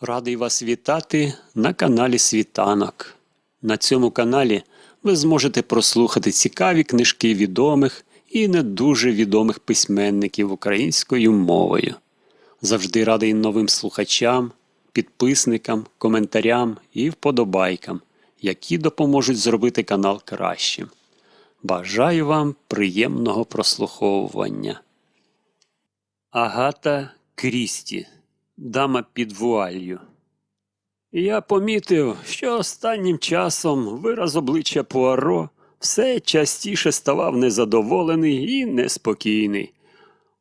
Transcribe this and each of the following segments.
Радий вас вітати на каналі Світанок. На цьому каналі ви зможете прослухати цікаві книжки відомих і не дуже відомих письменників українською мовою. Завжди радий новим слухачам, підписникам, коментарям і вподобайкам, які допоможуть зробити канал кращим. Бажаю вам приємного прослуховування. Агата Крісті. Дама під вуалью. Я помітив, що останнім часом вираз обличчя Пуаро все частіше ставав незадоволений і неспокійний.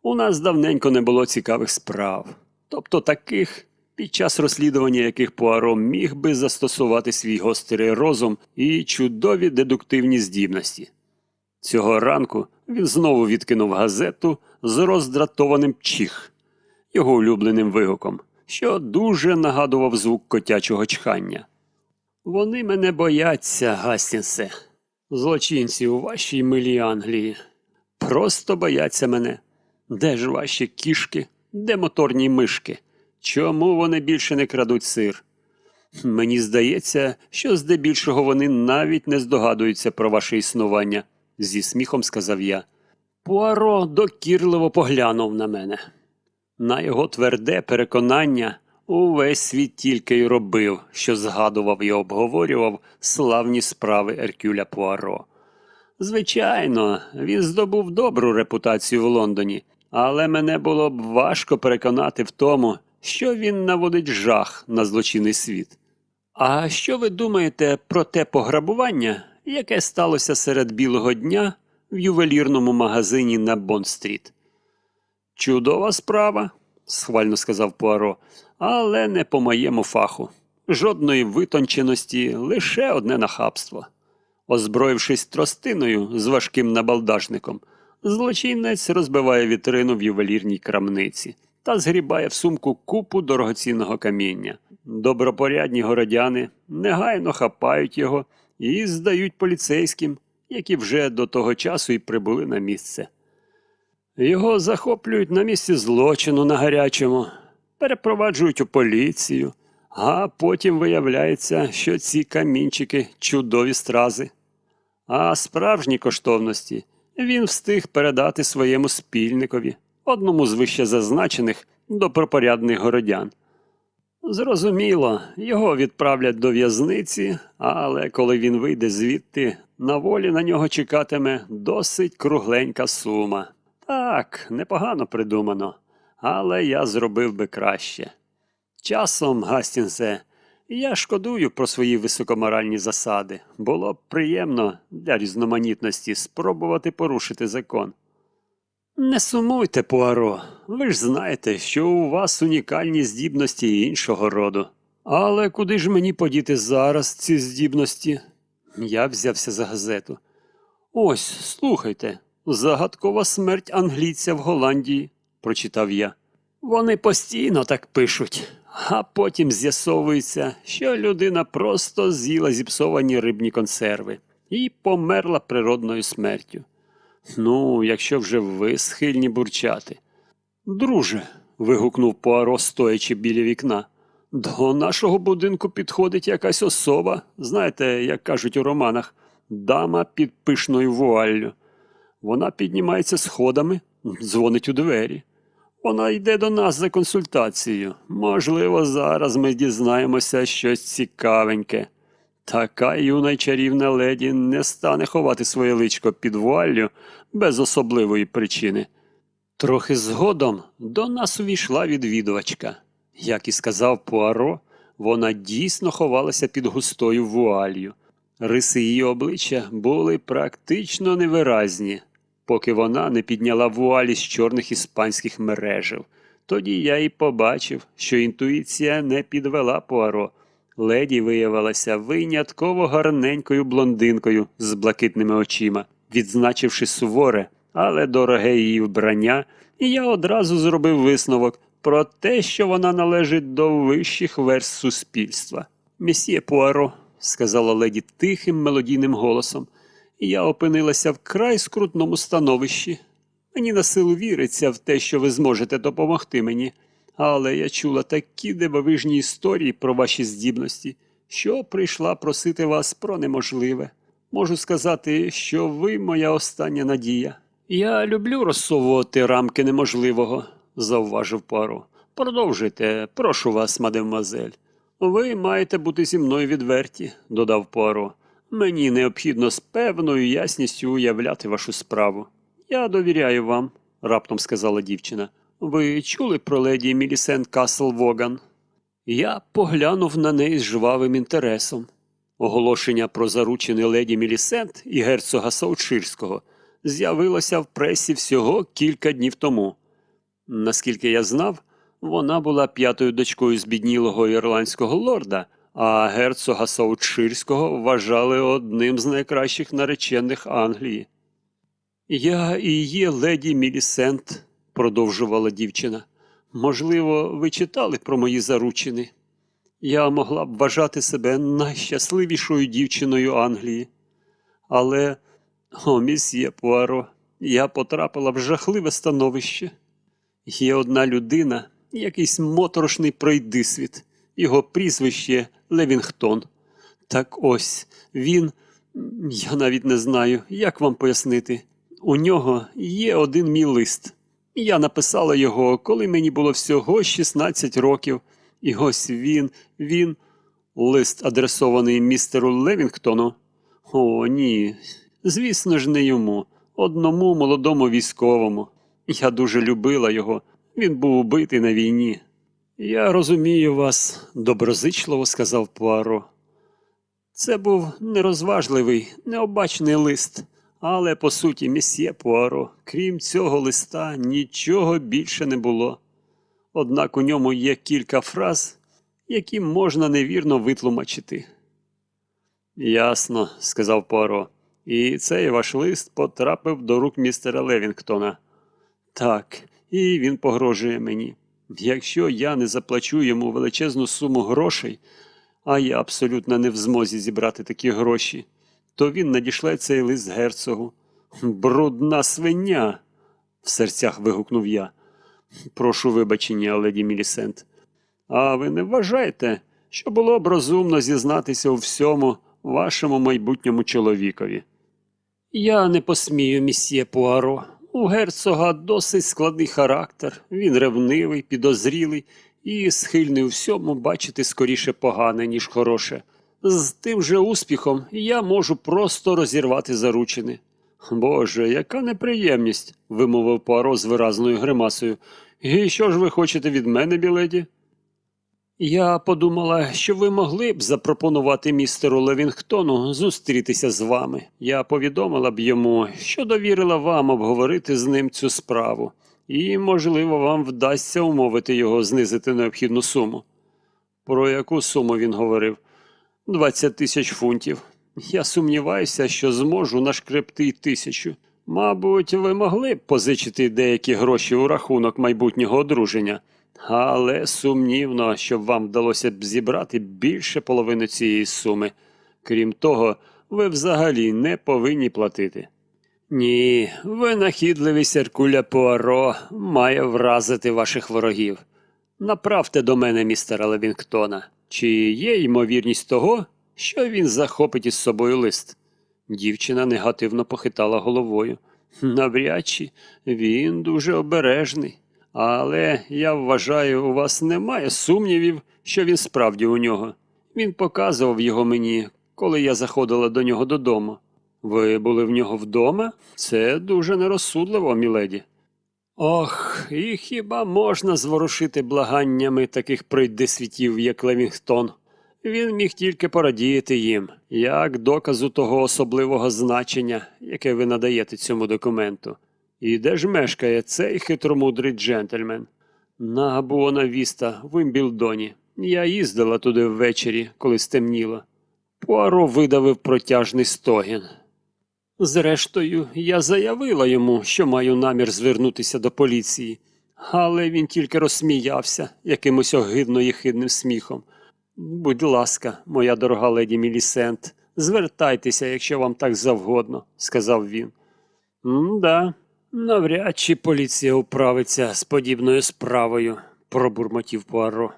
У нас давненько не було цікавих справ, тобто таких, під час розслідування яких Пуаро міг би застосувати свій гострий розум і чудові дедуктивні здібності. Цього ранку він знову відкинув газету з роздратованим чих його улюбленим вигуком, що дуже нагадував звук котячого чхання. Вони мене бояться, Гастінсе, злочинці у вашій милій Англії. Просто бояться мене. Де ж ваші кішки, де моторні мишки? Чому вони більше не крадуть сир? Мені здається, що здебільшого вони навіть не здогадуються про ваше існування, зі сміхом сказав я. Пуаро докірливо поглянув на мене. На його тверде переконання увесь світ тільки й робив, що згадував і обговорював славні справи Еркюля Пуаро. Звичайно, він здобув добру репутацію в Лондоні, але мене було б важко переконати в тому, що він наводить жах на злочинний світ. А що ви думаєте про те пограбування, яке сталося серед білого дня в ювелірному магазині на Бонд-стріт? Чудова справа, схвально сказав Пуаро, але не по моєму фаху. Жодної витонченості, лише одне нахабство. Озброївшись тростиною з важким набалдажником, злочинець розбиває вітрину в ювелірній крамниці та згрібає в сумку купу дорогоцінного каміння. Добропорядні городяни негайно хапають його і здають поліцейським, які вже до того часу і прибули на місце. Його захоплюють на місці злочину на гарячому, перепроваджують у поліцію, а потім виявляється, що ці камінчики чудові стрази. А справжні коштовності він встиг передати своєму спільникові, одному з вище зазначених добропорядних городян. Зрозуміло, його відправлять до в'язниці, але коли він вийде звідти, на волі на нього чекатиме досить кругленька сума. Так, непогано придумано, але я зробив би краще. Часом, Гастінсе, я шкодую про свої високоморальні засади. Було б приємно для різноманітності спробувати порушити закон. Не сумуйте, Пуаро. Ви ж знаєте, що у вас унікальні здібності іншого роду. Але куди ж мені подіти зараз ці здібності? Я взявся за газету. Ось, слухайте, загадкова смерть англійця в Голландії, прочитав я. Вони постійно так пишуть, а потім з'ясовується, що людина просто з'їла зіпсовані рибні консерви і померла природною смертю. Ну, якщо вже ви схильні бурчати. Друже, вигукнув Пуаро, стоячи біля вікна. До нашого будинку підходить якась особа, знаєте, як кажуть у романах, дама під пишною вуаллю. Вона піднімається сходами, дзвонить у двері. Вона йде до нас за консультацією. Можливо, зараз ми дізнаємося щось цікавеньке. Така юна й чарівна леді не стане ховати своє личко під вуаллю без особливої причини. Трохи згодом до нас увійшла відвідувачка. Як і сказав Пуаро, вона дійсно ховалася під густою вуалью. Риси її обличчя були практично невиразні, поки вона не підняла вуалі з чорних іспанських мережів. Тоді я і побачив, що інтуїція не підвела Пуаро. Леді виявилася винятково гарненькою блондинкою з блакитними очима, відзначивши суворе, але дороге її вбрання, і я одразу зробив висновок про те, що вона належить до вищих верст суспільства. Месьє Пуаро, сказала леді тихим мелодійним голосом, я опинилася в край скрутному становищі. Мені на силу віриться в те, що ви зможете допомогти мені. Але я чула такі дивовижні історії про ваші здібності, що прийшла просити вас про неможливе. Можу сказати, що ви моя остання надія. Я люблю розсовувати рамки неможливого, завважив Паро. Продовжуйте, прошу вас, мадемуазель. Ви маєте бути зі мною відверті, додав Пуаро. Мені необхідно з певною ясністю уявляти вашу справу. Я довіряю вам, раптом сказала дівчина. Ви чули про леді Мілісент Касл Воган? Я поглянув на неї з жвавим інтересом. Оголошення про заручений леді Мілісент і герцога Саучирського з'явилося в пресі всього кілька днів тому. Наскільки я знав, вона була п'ятою дочкою збіднілого ірландського лорда, а герцога Саучирського вважали одним з найкращих наречених Англії. Я і є леді Мілісент, продовжувала дівчина. Можливо, ви читали про мої заручини. Я могла б вважати себе найщасливішою дівчиною Англії. Але, о, місьє Пуаро, я потрапила в жахливе становище. Є одна людина, якийсь моторошний пройдисвіт, його прізвище Левінгтон. Так ось він, я навіть не знаю, як вам пояснити. У нього є один мій лист. Я написала його, коли мені було всього 16 років. І ось він, він, лист адресований містеру Левінгтону. О, ні. Звісно ж, не йому, одному молодому військовому. Я дуже любила його. Він був убитий на війні. Я розумію вас, доброзичливо сказав Пуаро. Це був нерозважливий, необачний лист, але по суті, місьє Пуаро, крім цього листа, нічого більше не було. Однак у ньому є кілька фраз, які можна невірно витлумачити. Ясно, сказав Пуаро. І цей ваш лист потрапив до рук містера Левінгтона. Так, і він погрожує мені. Якщо я не заплачу йому величезну суму грошей, а я абсолютно не в змозі зібрати такі гроші, то він надішле цей лист герцогу. Брудна свиня. в серцях вигукнув я. Прошу вибачення, леді Мілісент. А ви не вважаєте, що було б розумно зізнатися у всьому вашому майбутньому чоловікові? Я не посмію, місьє Пуаро. У герцога досить складний характер, він ревнивий, підозрілий і схильний у всьому бачити скоріше погане, ніж хороше. З тим же успіхом я можу просто розірвати заручини. Боже, яка неприємність, вимовив Пуаро з виразною гримасою. І що ж ви хочете від мене, біледі? Я подумала, що ви могли б запропонувати містеру Левінгтону зустрітися з вами. Я повідомила б йому, що довірила вам обговорити з ним цю справу, і, можливо, вам вдасться умовити його знизити необхідну суму. Про яку суму він говорив? 20 тисяч фунтів. Я сумніваюся, що зможу нашкребти й тисячу. Мабуть, ви могли б позичити деякі гроші у рахунок майбутнього одруження, але сумнівно, щоб вам вдалося б зібрати більше половини цієї суми. Крім того, ви взагалі не повинні платити. Ні, винахідливий Серкуля Пуаро має вразити ваших ворогів. Направте до мене містера Левінгтона. Чи є ймовірність того, що він захопить із собою лист? Дівчина негативно похитала головою. Навряд чи він дуже обережний. Але я вважаю, у вас немає сумнівів, що він справді у нього. Він показував його мені, коли я заходила до нього додому. Ви були в нього вдома? Це дуже нерозсудливо, міледі. Ох, і хіба можна зворушити благаннями таких пройдисвітів, як Левінгтон? Він міг тільки порадіяти їм, як доказу того особливого значення, яке ви надаєте цьому документу. І де ж мешкає цей хитромудрий джентльмен? На Буона Віста в Імбілдоні. Я їздила туди ввечері, коли стемніло. Пуаро видавив протяжний стогін. Зрештою, я заявила йому, що маю намір звернутися до поліції, але він тільки розсміявся якимось огидно єхидним сміхом. Будь ласка, моя дорога леді Мілісент, звертайтеся, якщо вам так завгодно, сказав він. «М-да, навряд чи поліція управиться з подібною справою, пробурмотів Пуаро.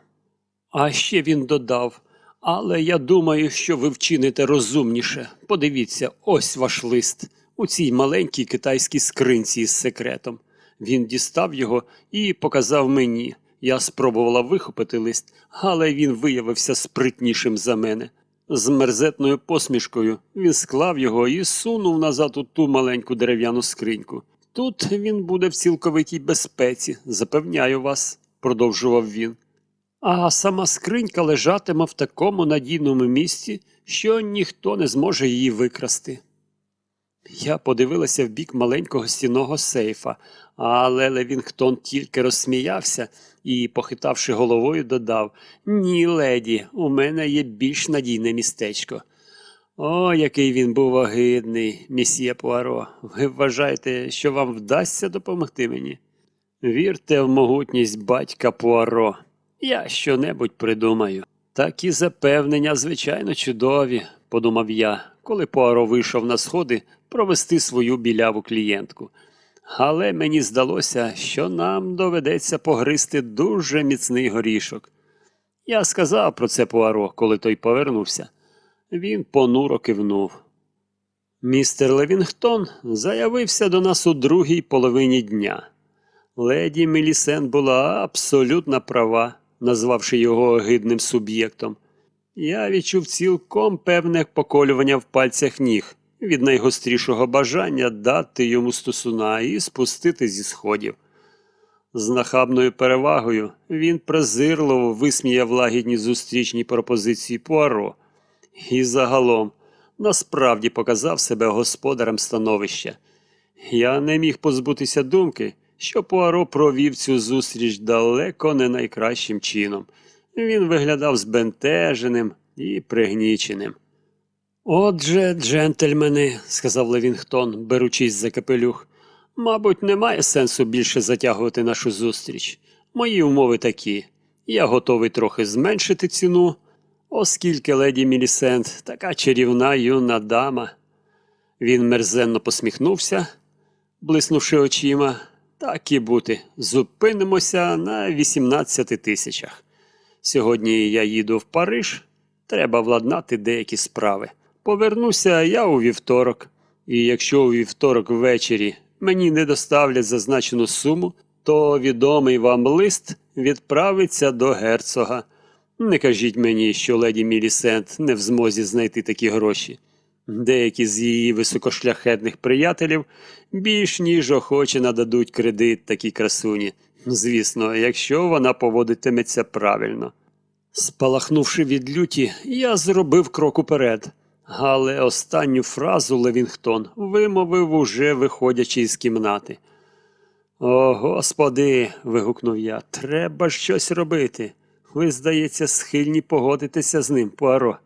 А ще він додав. Але я думаю, що ви вчините розумніше. Подивіться, ось ваш лист у цій маленькій китайській скринці з секретом. Він дістав його і показав мені. Я спробувала вихопити лист, але він виявився спритнішим за мене. З мерзетною посмішкою він склав його і сунув назад у ту маленьку дерев'яну скриньку. Тут він буде в цілковитій безпеці, запевняю вас, продовжував він. А сама скринька лежатиме в такому надійному місці, що ніхто не зможе її викрасти. Я подивилася в бік маленького стінного сейфа, але Левінгтон тільки розсміявся і, похитавши головою, додав Ні, леді, у мене є більш надійне містечко. О, який він був огидний, місьє Пуаро. Ви вважаєте, що вам вдасться допомогти мені? Вірте в могутність батька Пуаро. Я щонебудь придумаю. Такі запевнення, звичайно, чудові, подумав я, коли Пуаро вийшов на сходи провести свою біляву клієнтку. Але мені здалося, що нам доведеться погризти дуже міцний горішок. Я сказав про це Пуаро, коли той повернувся. Він понуро кивнув. Містер Левінгтон заявився до нас у другій половині дня. Леді Мелісен була абсолютно права, назвавши його огидним суб'єктом. Я відчув цілком певне поколювання в пальцях ніг від найгострішого бажання дати йому стосуна і спустити зі сходів. З нахабною перевагою він презирливо висміяв лагідні зустрічні пропозиції Пуаро і загалом насправді показав себе господарем становища. Я не міг позбутися думки, що Пуаро провів цю зустріч далеко не найкращим чином. Він виглядав збентеженим і пригніченим. Отже, джентльмени, сказав Левінгтон, беручись за капелюх, мабуть, немає сенсу більше затягувати нашу зустріч. Мої умови такі. Я готовий трохи зменшити ціну, оскільки леді Мілісент така чарівна юна дама. Він мерзенно посміхнувся, блиснувши очима. Так і бути, зупинимося на 18 тисячах. Сьогодні я їду в Париж, треба владнати деякі справи. Повернуся я у вівторок, і якщо у вівторок ввечері мені не доставлять зазначену суму, то відомий вам лист відправиться до герцога. Не кажіть мені, що леді Мілісент не в змозі знайти такі гроші. Деякі з її високошляхетних приятелів більш ніж охоче нададуть кредит такій красуні. Звісно, якщо вона поводитиметься правильно. Спалахнувши від люті, я зробив крок уперед, але останню фразу Левінгтон вимовив уже виходячи із кімнати. О, господи. вигукнув я, треба щось робити. Ви, здається, схильні погодитися з ним, Пуаро.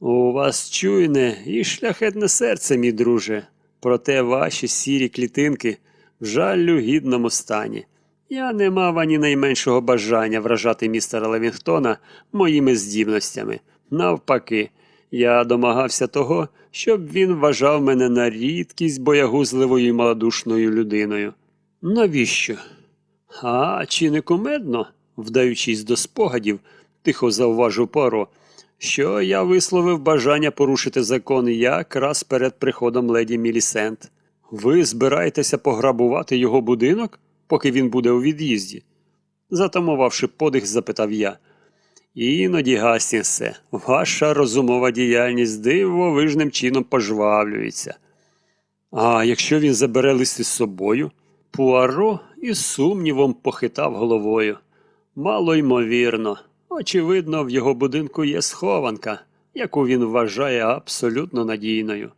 У вас чуйне і шляхетне серце, мій друже, проте ваші сірі клітинки в жалю гідному стані. Я не мав ані найменшого бажання вражати містера Левінгтона моїми здібностями. Навпаки, я домагався того, щоб він вважав мене на рідкість боягузливою і малодушною людиною. Навіщо? А чи не кумедно, вдаючись до спогадів, тихо зауважив Поро, що я висловив бажання порушити закон якраз перед приходом леді Мілісент. Ви збираєтеся пограбувати його будинок, поки він буде у від'їзді? Затамувавши подих, запитав я. Іноді, Гастінсе, ваша розумова діяльність дивовижним чином пожвавлюється. А якщо він забере лист із собою, Пуаро із сумнівом похитав головою. Мало ймовірно. Очевидно, в його будинку є схованка, яку він вважає абсолютно надійною.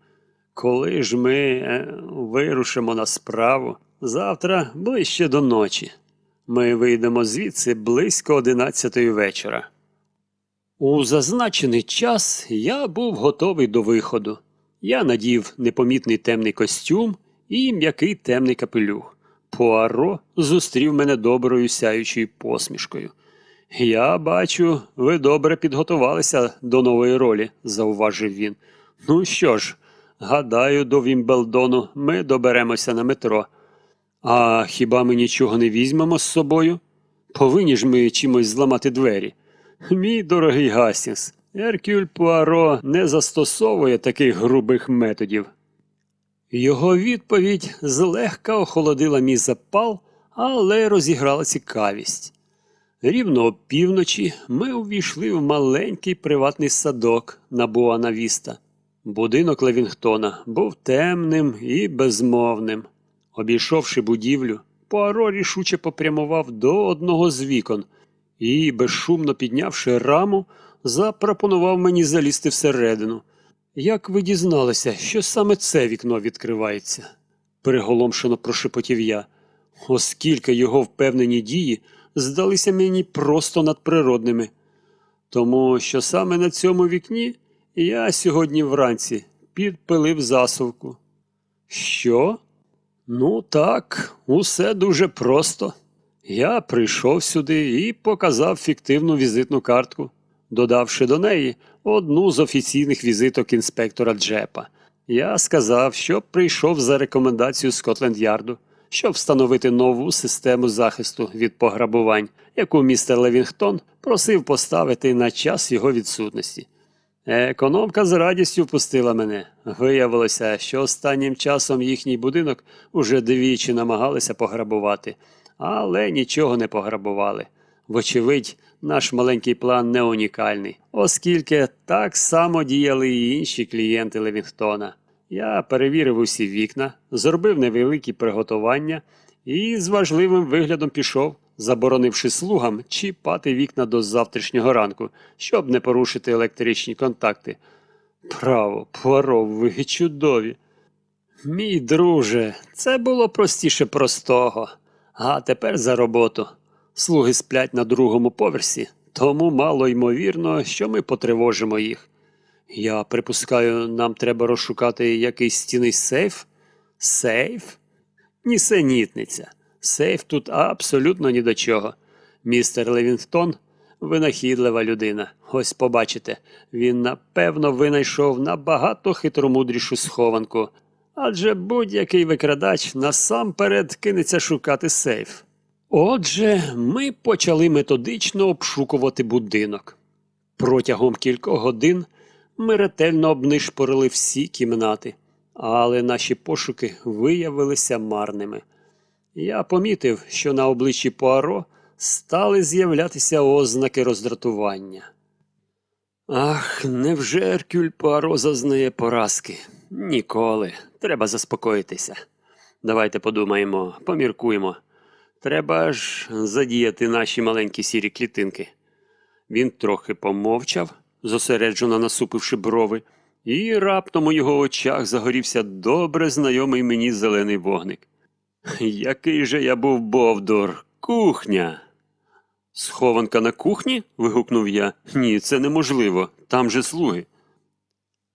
Коли ж ми е, вирушимо на справу завтра ближче до ночі. Ми вийдемо звідси близько одинадцятої вечора. У зазначений час я був готовий до виходу. Я надів непомітний темний костюм і м'який темний капелюх. Пуаро зустрів мене доброю сяючою посмішкою. Я бачу, ви добре підготувалися до нової ролі, зауважив він. Ну що ж, гадаю, до Вімбелдону ми доберемося на метро. А хіба ми нічого не візьмемо з собою? Повинні ж ми чимось зламати двері. Мій дорогий Гастінгс, Еркюль Пуаро не застосовує таких грубих методів. Його відповідь злегка охолодила мій запал, але розіграла цікавість. Рівно опівночі ми увійшли в маленький приватний садок на Буанавіста. Будинок Левінгтона був темним і безмовним. Обійшовши будівлю, Пуаро рішуче попрямував до одного з вікон і, безшумно піднявши раму, запропонував мені залізти всередину. Як ви дізналися, що саме це вікно відкривається? переголомшено прошепотів я, оскільки його впевнені дії здалися мені просто надприродними. Тому що саме на цьому вікні я сьогодні вранці підпилив засувку. Що? Ну так, усе дуже просто. Я прийшов сюди і показав фіктивну візитну картку, додавши до неї одну з офіційних візиток інспектора Джепа. Я сказав, що прийшов за рекомендацією Скотленд-Ярду, щоб встановити нову систему захисту від пограбувань, яку містер Левінгтон просив поставити на час його відсутності. Економка з радістю впустила мене. Виявилося, що останнім часом їхній будинок уже двічі намагалися пограбувати, але нічого не пограбували. Вочевидь, наш маленький план не унікальний, оскільки так само діяли і інші клієнти Левінгтона. Я перевірив усі вікна, зробив невеликі приготування і з важливим виглядом пішов, заборонивши слугам чіпати вікна до завтрашнього ранку, щоб не порушити електричні контакти. Право, Пуаро, ви чудові. Мій друже, це було простіше простого. А тепер за роботу. Слуги сплять на другому поверсі, тому мало ймовірно, що ми потривожимо їх. Я припускаю, нам треба розшукати якийсь стіний сейф? Сейф? Нісенітниця. Сейф тут абсолютно ні до чого. Містер Левінгтон винахідлива людина. Ось побачите, він напевно винайшов набагато хитромудрішу схованку, адже будь-який викрадач насамперед кинеться шукати сейф. Отже, ми почали методично обшукувати будинок. Протягом кількох годин ми ретельно обнишпорили всі кімнати, але наші пошуки виявилися марними. Я помітив, що на обличчі Пуаро стали з'являтися ознаки роздратування. Ах, невже Еркюль Пуаро зазнає поразки? Ніколи. Треба заспокоїтися. Давайте подумаємо, поміркуємо. Треба ж задіяти наші маленькі сірі клітинки. Він трохи помовчав, зосереджено насупивши брови, і раптом у його очах загорівся добре знайомий мені зелений вогник. Який же я був бовдур! Кухня. Схованка на кухні? вигукнув я. Ні, це неможливо. Там же слуги.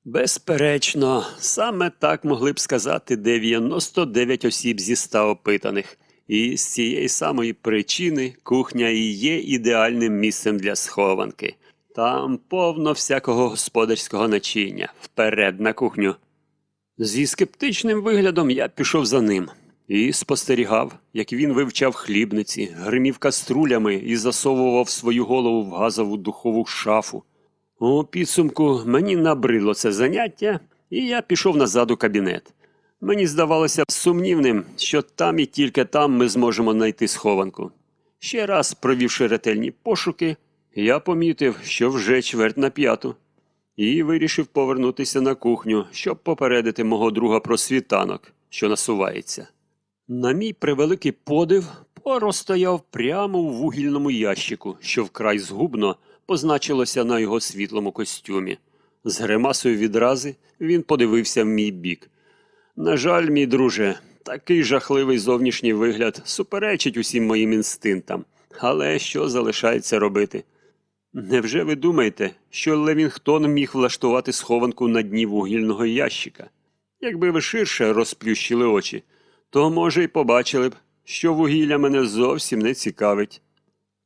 Безперечно, саме так могли б сказати 99 осіб зі 100 опитаних. І з цієї самої причини кухня і є ідеальним місцем для схованки. Там повно всякого господарського начиння. Вперед на кухню. Зі скептичним виглядом я пішов за ним і спостерігав, як він вивчав хлібниці, гримів каструлями і засовував свою голову в газову духову шафу. У підсумку мені набридло це заняття, і я пішов назад у кабінет. Мені здавалося сумнівним, що там і тільки там ми зможемо знайти схованку. Ще раз провівши ретельні пошуки, я помітив, що вже чверть на п'яту, і вирішив повернутися на кухню, щоб попередити мого друга про світанок, що насувається. На мій превеликий подив, Поро стояв прямо у вугільному ящику, що вкрай згубно позначилося на його світлому костюмі. З гримасою відрази він подивився в мій бік. На жаль, мій друже, такий жахливий зовнішній вигляд суперечить усім моїм інстинктам. Але що залишається робити? Невже ви думаєте, що Левінгтон міг влаштувати схованку на дні вугільного ящика? Якби ви ширше розплющили очі, то, може, й побачили б, що вугілля мене зовсім не цікавить.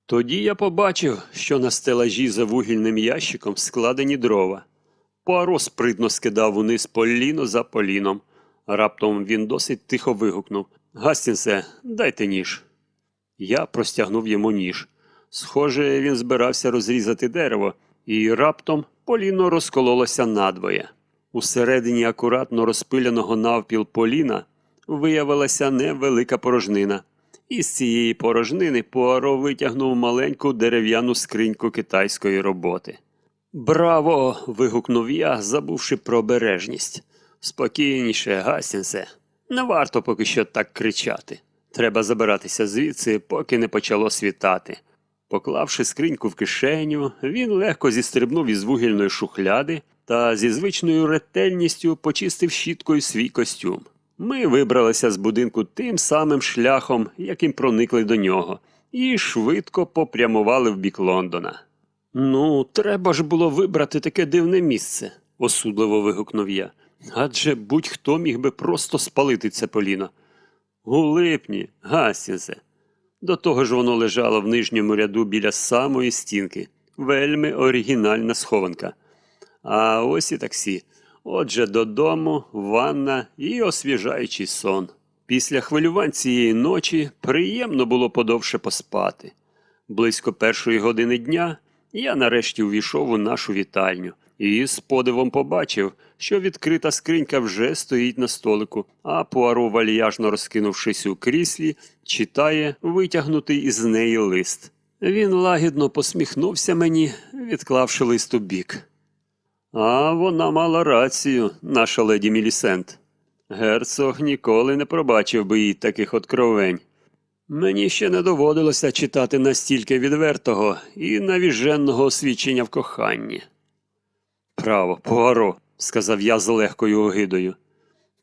Тоді я побачив, що на стелажі за вугільним ящиком складені дрова. Пуаро спритно скидав униз поліно за поліном. Раптом він досить тихо вигукнув Гастінсе, дайте ніж. Я простягнув йому ніж. Схоже, він збирався розрізати дерево, і раптом поліно розкололося надвоє. Усередині акуратно розпиленого навпіл поліна виявилася невелика порожнина. Із цієї порожнини Пуаро витягнув маленьку дерев'яну скриньку китайської роботи. Браво! вигукнув я, забувши про обережність. Спокійніше, Гасінсе. Не варто поки що так кричати. Треба забиратися звідси, поки не почало світати. Поклавши скриньку в кишеню, він легко зістрибнув із вугільної шухляди та зі звичною ретельністю почистив щіткою свій костюм. Ми вибралися з будинку тим самим шляхом, яким проникли до нього, і швидко попрямували в бік Лондона. Ну, треба ж було вибрати таке дивне місце, осудливо вигукнув я. Адже будь-хто міг би просто спалити це поліно. У липні, Гастінсе. До того ж воно лежало в нижньому ряду біля самої стінки. Вельми оригінальна схованка. А ось і таксі. Отже, додому, ванна і освіжаючий сон. Після хвилювань цієї ночі приємно було подовше поспати. Близько першої години дня я нарешті увійшов у нашу вітальню і з подивом побачив, що відкрита скринька вже стоїть на столику, а Пуаро, вальяжно розкинувшись у кріслі, читає витягнутий із неї лист. Він лагідно посміхнувся мені, відклавши лист у бік. А вона мала рацію, наша леді Мілісент. Герцог ніколи не пробачив би їй таких откровень. Мені ще не доводилося читати настільки відвертого і навіженного освічення в коханні. Право, Пуаро, сказав я з легкою огидою.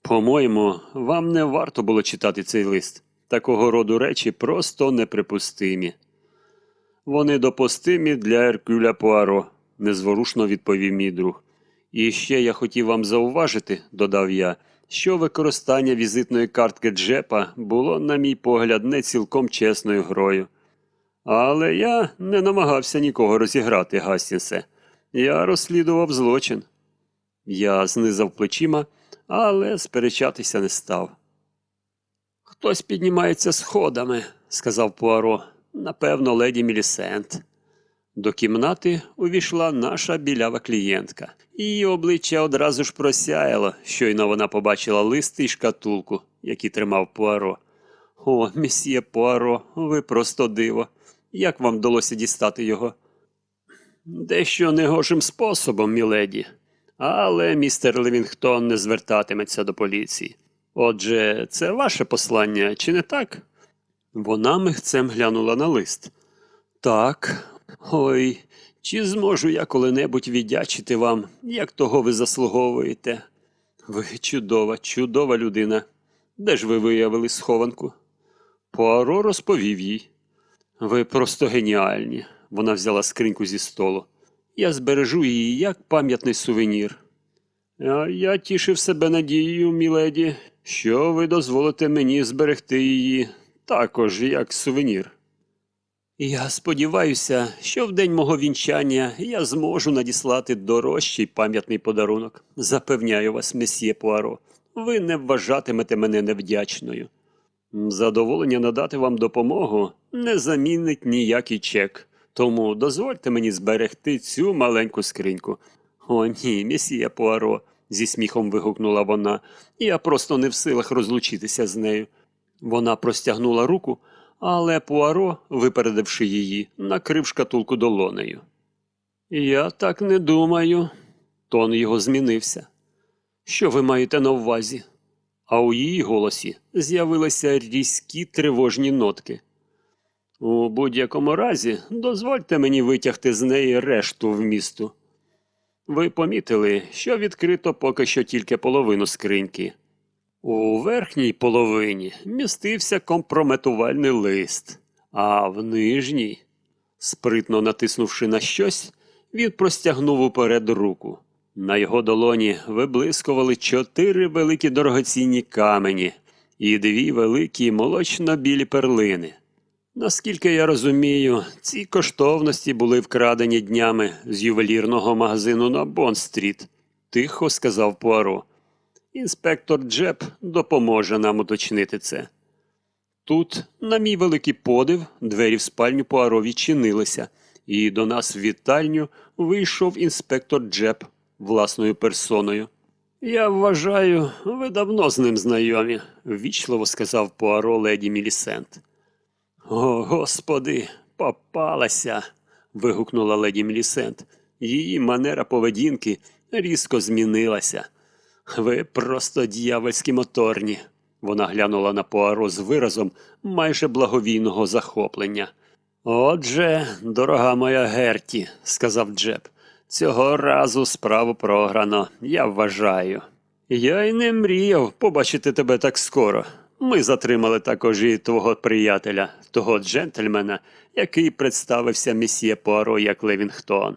По-моєму, вам не варто було читати цей лист. Такого роду речі просто неприпустимі. Вони допустимі для Еркюля Пуаро, незворушно відповів мій друг. І ще я хотів вам зауважити, додав я, що використання візитної картки Джепа було, на мій погляд, не цілком чесною грою. Але я не намагався нікого розіграти, Гастінсе. Я розслідував злочин. Я знизав плечима, але сперечатися не став. Хтось піднімається сходами, сказав Пуаро. Напевно, леді Мілісент. До кімнати увійшла наша білява клієнтка. Її обличчя одразу ж просяяло, щойно вона побачила лист і шкатулку, які тримав Пуаро. О, місьє Пуаро, ви просто диво. Як вам вдалося дістати його? Дещо негожим способом, міледі. Але містер Левінгтон не звертатиметься до поліції. Отже, це ваше послання, чи не так? Вона михцем глянула на лист. Так, ой, чи зможу я коли-небудь віддячити вам, як того ви заслуговуєте? Ви чудова, чудова людина. Де ж ви виявили схованку? Пуаро розповів їй. Ви просто геніальні. Вона взяла скриньку зі столу. Я збережу її як пам'ятний сувенір. А я тішив себе надією, міледі, що ви дозволите мені зберегти її також як сувенір. Я сподіваюся, що в день мого вінчання я зможу надіслати дорожчий пам'ятний подарунок. Запевняю вас, месьє Пуаро, ви не вважатимете мене невдячною. Задоволення надати вам допомогу не замінить ніякий чек. Тому дозвольте мені зберегти цю маленьку скриньку. О, ні, месьє Пуаро, зі сміхом вигукнула вона. Я просто не в силах розлучитися з нею. Вона простягнула руку, але Пуаро, випередивши її, накрив шкатулку долонею. Я так не думаю. Тон його змінився. Що ви маєте на увазі? А у її голосі з'явилися різкі тривожні нотки. У будь-якому разі, дозвольте мені витягти з неї решту вмісту. Ви помітили, що відкрито поки що тільки половину скриньки. У верхній половині містився компрометувальний лист, а в нижній, спритно натиснувши на щось, він простягнув уперед руку. На його долоні виблискували чотири великі дорогоцінні камені і дві великі молочно-білі перлини. Наскільки я розумію, ці коштовності були вкрадені днями з ювелірного магазину на Бонн-стріт, тихо сказав Пуаро. Інспектор Джеб допоможе нам уточнити це. Тут, на мій великий подив, двері в спальню Пуаро відчинилися, і до нас в вітальню вийшов інспектор Джеб власною персоною. Я вважаю, ви давно з ним знайомі, ввічливо сказав Пуаро леді Мілісент. О, господи, попалася. вигукнула леді Мілісент. Її манера поведінки різко змінилася. Ви просто дьявольські моторні. Вона глянула на Пуаро з виразом майже благовійного захоплення. Отже, дорога моя Герті, сказав Джеб, цього разу справу програно, я вважаю. Я й не мріяв побачити тебе так скоро. Ми затримали також і твого приятеля, того джентльмена, який представився месьє Пуаро як Левінгтон.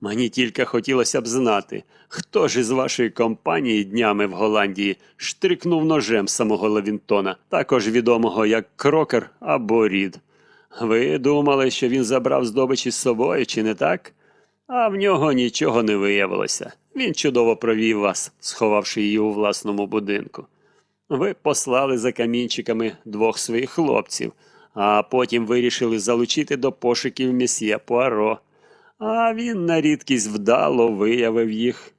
Мені тільки хотілося б знати, хто ж із вашої компанії днями в Голландії штрикнув ножем самого Левінтона, також відомого як Крокер або Рід. Ви думали, що він забрав здобич із собою, чи не так? А в нього нічого не виявилося. Він чудово провів вас, сховавши її у власному будинку. Ви послали за камінчиками двох своїх хлопців, а потім вирішили залучити до пошуків месьє Пуаро. А він на рідкість вдало виявив їх.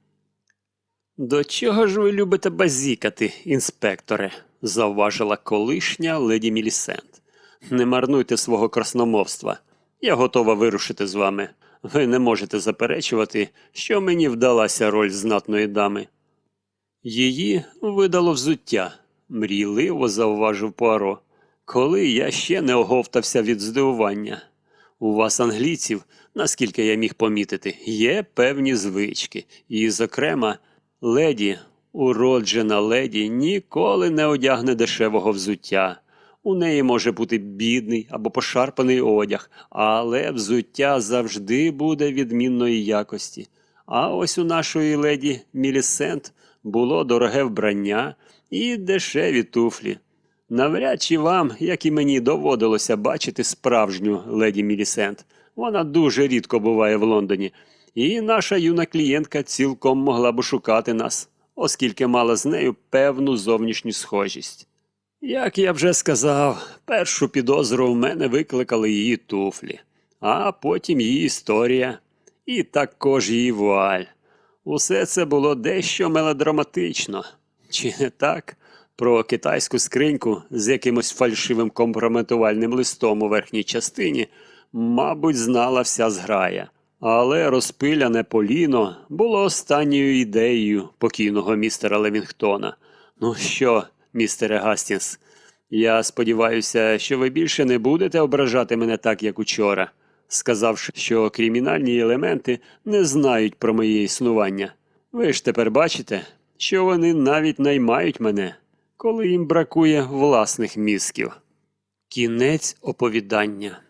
До чого ж ви любите базікати, інспекторе? завважила колишня леді Мілісент. Не марнуйте свого красномовства. Я готова вирушити з вами. Ви не можете заперечувати, що мені вдалася роль знатної дами. Її видало взуття, мрійливо зауважив Пуаро, коли я ще не оговтався від здивування. У вас, англійців, наскільки я міг помітити, є певні звички, і, зокрема, леді, уроджена леді ніколи не одягне дешевого взуття. У неї може бути бідний або пошарпаний одяг, але взуття завжди буде відмінної якості. А ось у нашої леді Мілісент було дороге вбрання і дешеві туфлі. Навряд чи вам, як і мені, доводилося бачити справжню леді Мілісент. Вона дуже рідко буває в Лондоні, і наша юна клієнтка цілком могла б шукати нас, оскільки мала з нею певну зовнішню схожість. Як я вже сказав, першу підозру в мене викликали її туфлі, а потім її історія, і також її вуаль. Усе це було дещо мелодраматично. Чи не так? Про китайську скриньку з якимось фальшивим компрометувальним листом у верхній частині, мабуть, знала вся зграя. Але розпиляне поліно було останньою ідеєю покійного містера Левінгтона. Ну що, містере Гастінс, я сподіваюся, що ви більше не будете ображати мене так, як учора, сказавши, що кримінальні елементи не знають про моє існування. Ви ж тепер бачите, що вони навіть наймають мене, коли їм бракує власних мізків. Кінець оповідання.